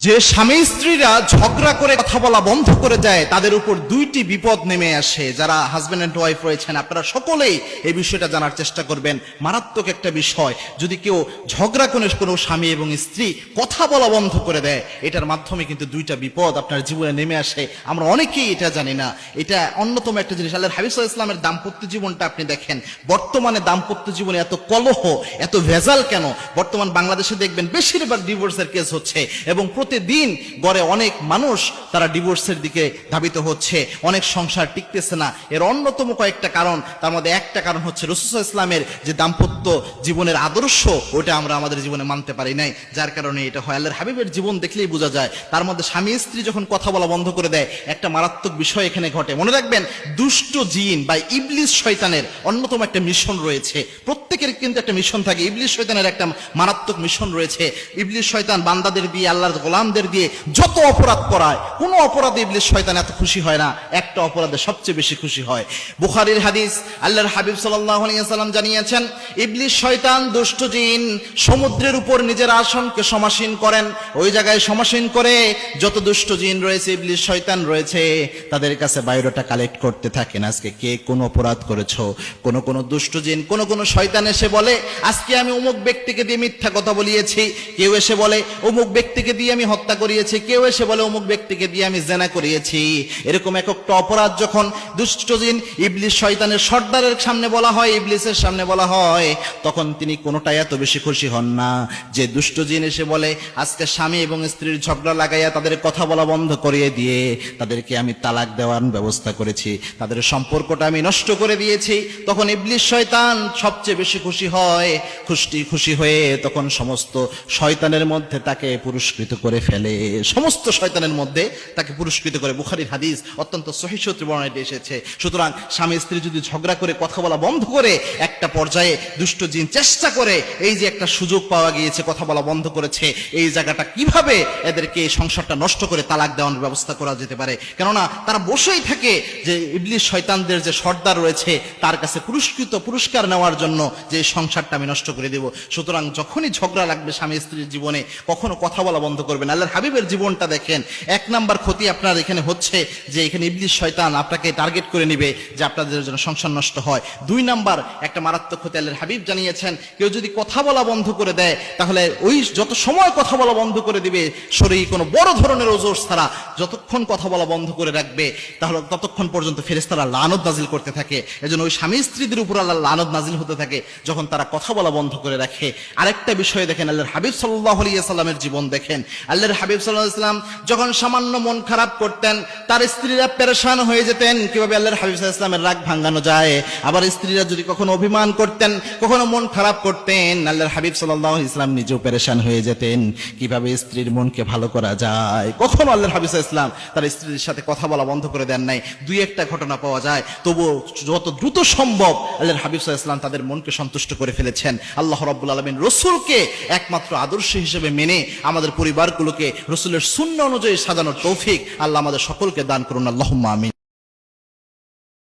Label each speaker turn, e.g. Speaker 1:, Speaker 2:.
Speaker 1: যে স্বামী স্ত্রীরা ঝগড়া করে কথা বলা বন্ধ করে দেয়, তাদের উপর দুইটি বিপদ নেমে আসে। যারা হাজব্যান্ড অ্যান্ড ওয়াইফ রয়েছেন, আপনারা সকলেই এই বিষয়টা জানার চেষ্টা করবেন। মারাত্মক একটা বিষয়। যদি কেউ ঝগড়া করে কোনো স্বামী এবং স্ত্রী কথা বলা বন্ধ করে দেয়, এটার মাধ্যমে কিন্তু দুইটা বিপদ আপনার জীবনে নেমে আসে। আমরা অনেকেই এটা জানি না। এটা অন্যতম একটা জিনিস। আল্লাহ হাবিজ ইসলামের দাম্পত্য জীবনটা আপনি দেখেন। বর্তমানে দাম্পত্য জীবনে এত কলহ, এত ভেজাল কেন? বর্তমান বাংলাদেশে দেখবেন বেশিরভাগ ডিভোর্সের কেস হচ্ছে। এবং প্রতিদিন গড়ে অনেক মানুষ তারা ডিভোর্সের দিকে ধাবিত হচ্ছে। অনেক সংসার টিকতেছে না। এর অন্যতম কয়েকটা কারণ, তার মধ্যে একটা কারণ হচ্ছে রসুল ইসলামের যে দাম্পত্য জীবনের আদর্শ ওটা আমরা আমাদের জীবনে মানতে পারি নাই। যার কারণে এটা হয়। আল্লাহর হাবিবের জীবন দেখলেই বোঝা যায়। তার মধ্যে স্বামী স্ত্রী যখন কথা বলা বন্ধ করে দেয়, একটা মারাত্মক বিষয় এখানে ঘটে। মনে রাখবেন, দুষ্ট জিন বা ইবলিস শয়তানের অন্যতম একটা মিশন রয়েছে। প্রত্যেকের কিন্তু একটা মিশন থাকে। ইবলিস শয়তানের একটা মারাত্মক মিশন রয়েছে। ইবলিস শয়তান বান্দাদের দিয়ে আল্লাহর গোলামদের দিয়ে যত অপরাধ করায়, কোনো অপরাধে ইবলিস শয়তান এত খুশি হয় না, একটা অপরাধে সবচেয়ে বেশি খুশি হয়। বুখারীর হাদিস, আল্লাহর হাবিব সাল্লাল্লাহু আলাইহি সাল্লাম জানিয়েছেন, ইবলিস শয়তান দুষ্ট জিন সমুদ্রের উপর নিজের আসনকে সমাসীন করেন। ওই জায়গায় সমাসীন করে যত দুষ্ট জিন রয়েছে, ইবলিস শয়তান রয়েছে, তাদের কাছে বাইরেটা কালেক্ট করতে থাকেন। আজকে কে কোন অপরাধ করেছ? কোন কোন দুষ্ট জিন, কোন কোন শয়তান এসে বলে, আজকে আমি অমুক ব্যক্তিকে দিয়ে মিথ্যা কথা বলিয়েছি। কেউ এসে বলে, অমুক ব্যক্তিকে দিয়ে আমি হত্যা করিয়েছি, কেউ এসে বলে অমুক ব্যক্তিকে দিয়ে আমি জেনা করিয়েছি। এরকম এক একটা অপরাধ যখন দুষ্ট জিন ইবলিস শয়তানের সর্দারের সামনে বলা হয়, ইবলিসের সামনে বলা হয়, তখন তিনি কোনোটাই এত বেশি খুশি হন না। যে দুষ্ট জিন এসে বলে, আজকে স্বামী এবং স্ত্রীর ঝগড়া লাগাইয়া তাদের কথা বলা বন্ধ করিয়ে দিয়ে, তাদেরকে আমি তালাক দেওয়ার ব্যবস্থা করেছি। তাদের সম্পর্কটা আমি নষ্ট করে দিয়েছি। তখন ইবলিস শয়তান সবচেয়ে বেশি খুশি হয় খুশি খুশি হয়ে তখন সমস্ত শয়তানের মধ্যে তাকে পুরস্কৃত করে ফেলে। সমস্ত শয়তানের মধ্যে তাকে পুরস্কৃত করে বুখারির হাদিস অত্যন্ত সহিষ্ঠুত্র বর্ণাটি এসেছে। সুতরাং স্বামী স্ত্রী যদি ঝগড়া করে, কথা বলা বন্ধ করে, একটা পর্যায়ে দুষ্ট জিন চেষ্টা করে, এই যে একটা সুযোগ পাওয়া গিয়েছে, কথা বলা বন্ধ করেছে, এই জায়গাটা কীভাবে এদেরকে এই সংসারটা নষ্ট করে তালাক দেওয়ার ব্যবস্থা করা যেতে পারে? কেননা তারা বসেই থাকে যে ইবলিশ শয়তানদের যে সর্দার রয়েছে, তার কাছে পুরস্কৃত পুরস্কার নেওয়ার জন্য যে সংসারটা আমি নষ্ট করে দেব। সুতরাং যখনই ঝগড়া লাগবে স্বামী স্ত্রীর জীবনে, কখনো কথা বলা বন্ধ করবেন আল্লাহর হাবিবের জীবনটা দেখেন। এক নাম্বার ক্ষতি আপনার এখানে হচ্ছে যে এখানে ইবলিশ শয়তান আপনাকে টার্গেট করে নিবে যে আপনাদের জন্য সংসার নষ্ট হয়। দুই নাম্বার, একটা মারাত্মক ক্ষতি আল্লাহর হাবিব জানিয়েছেন, কেউ যদি কথা বলা বন্ধ করে দেয়, তাহলে ওই যত সময় কথা বলা বন্ধ করে দিবে, শরীর কোনো বড় ধরনের ওজোর ছাড়া যতক্ষণ কথা বলা বন্ধ করে রাখবে, তাহলে ততক্ষণ পর্যন্ত ফেরেস্তারা লানত নাজিল করতে থাকে। এজন্য ওই স্বামী স্ত্রীদের উপর আল্লাহ লানত নাজিল হতে থাকে, যখন তারা কথা বলা বন্ধ করে রাখে। আরেকটা বিষয় দেখেন, আল্লাহর হাবিব সাল্লাহ আলিয়া সাল্লামের জীবন দেখেন। আল্লাহর হাবিব সাল্লাহ ইসলাম যখন সামান্য মন খারাপ করতেন, তার স্ত্রীরা পেরেশান হয়ে যেতেন। কীভাবে আল্লাহর হাবিব সাল্লাহ ইসলামের রাগ ভাঙানো যায়? আবার স্ত্রীরা যদি কখনো অভিমান করতেন, কখনো মন খারাপ করতেন, আল্লাহর হাবিব সাল্লাহ ইসলাম নিজেও পেরেশান হয়ে যেতেন। কীভাবে স্ত্রীর মনকে ভালো করা যায়? কখনো আল্লাহর হাবিব ইসলাম তার স্ত্রীর সাথে কথা বলা বন্ধ করে দেন নাই। দুই একটা ঘটনা পাওয়া যায়। তবু যত দ্রুত সম্ভব আল্লাহর হাবিব ইসলাম তাদের মনকে সন্তুষ্ট করে ফেলেছেন। আল্লাহ রাব্বুল আলামিন রসুলকে একমাত্র আদর্শ হিসেবে মেনে আমাদের পরিবারগুলোকে রসুলের শূন্য অনুযায়ী সাজানোর তৌফিক আল্লাহ আমাদের সকলকে দান করুন। আল্লাহ আমিন।